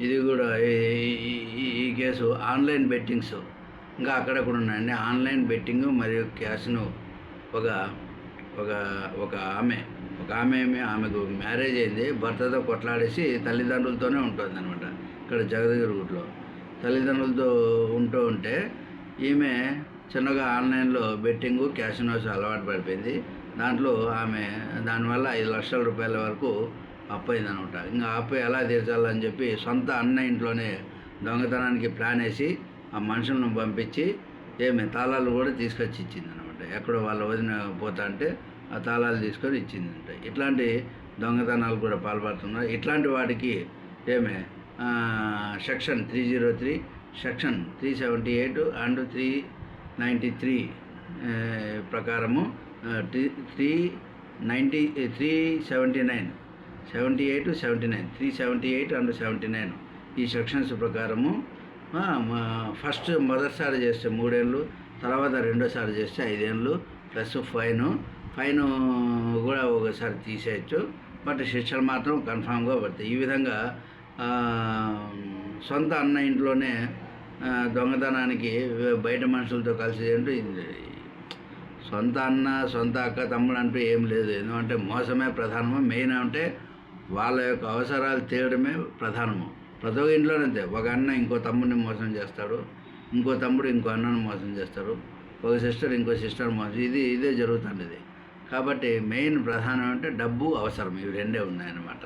ఇది కూడా ఈ- ఈ- ఈ- ఈ కేసు ఆన్లైన్ బెట్టింగ్స్. ఇంకా అక్కడక్కడ ఉన్నాయండి. ఆన్లైన్ బెట్టింగ్ మరియు క్యాష్ను ఒక ఒక ఒక ఆమె ఒక ఆమె ఆమెకు మ్యారేజ్ అయింది. భర్తతో కొట్లాడేసి తల్లిదండ్రులతోనే ఉంటుంది అనమాట ఇక్కడ జగదగిరిగుట్లో తల్లిదండ్రులతో ఉంటూ ఉంటే ఈమె చిన్నగా ఆన్లైన్లో బెట్టింగ్ క్యాషినోస్ అలవాటు పడిపోయింది. దాంట్లో ఆమె దానివల్ల ఐదు లక్షల రూపాయల వరకు అప్పయిందనమాట ఇంకా అప్పయ్య ఎలా తీర్చాలని చెప్పి సొంత అన్న ఇంట్లోనే దొంగతనానికి ప్లాన్ వేసి ఆ మనుషులను పంపించి ఏమి తాళాలు కూడా తీసుకొచ్చి ఇచ్చింది అనమాట ఎక్కడో వాళ్ళు వదిన పోతా అంటే ఆ తాళాలు తీసుకొని ఇచ్చిందంట. ఇట్లాంటి దొంగతనాలు కూడా పాల్పడుతున్నారు. ఇట్లాంటి వాటికి ఏమే section three zero three section three seventy eight and three ninety three ప్రకారము three ninety three seventy nine seventy eight seventy nine. Three seventy eight and seventy nine. ఈ సెక్షన్స్ ప్రకారము ఫస్ట్ మొదటిసారి చేస్తే మూడేళ్ళు తర్వాత రెండోసారి చేస్తే ఐదేళ్ళు ప్లస్ ఫైన్. ఫైన్ కూడా ఒకసారి తీసేయచ్చు బట్ శిక్షలు మాత్రం కన్ఫామ్గా పడతాయి. ఈ విధంగా సొంత అన్న ఇంట్లోనే దొంగతనానికి బయట మనుషులతో కలిసి అంటే సొంత అన్న సొంత అక్క తమ్ముడు అంటూ ఏం లేదు. ఎందుకంటే మోసమే ప్రధానము. మెయిన్ అంటే వాళ్ళ యొక్క అవసరాలు తీయడమే ప్రధానము. ప్రతి ఒక్క ఇంట్లోనే అంతే. ఒక అన్న ఇంకో తమ్ముడిని మోసం చేస్తాడు ఇంకో తమ్ముడు ఇంకో అన్నను మోసం చేస్తాడు ఒక సిస్టర్ ఇంకో సిస్టర్ మోసం ఇది ఇదే జరుగుతుంది కాబట్టి మెయిన్ ప్రధానం అంటే డబ్బు అవసరం. ఇవి రెండే ఉన్నాయన్నమాట.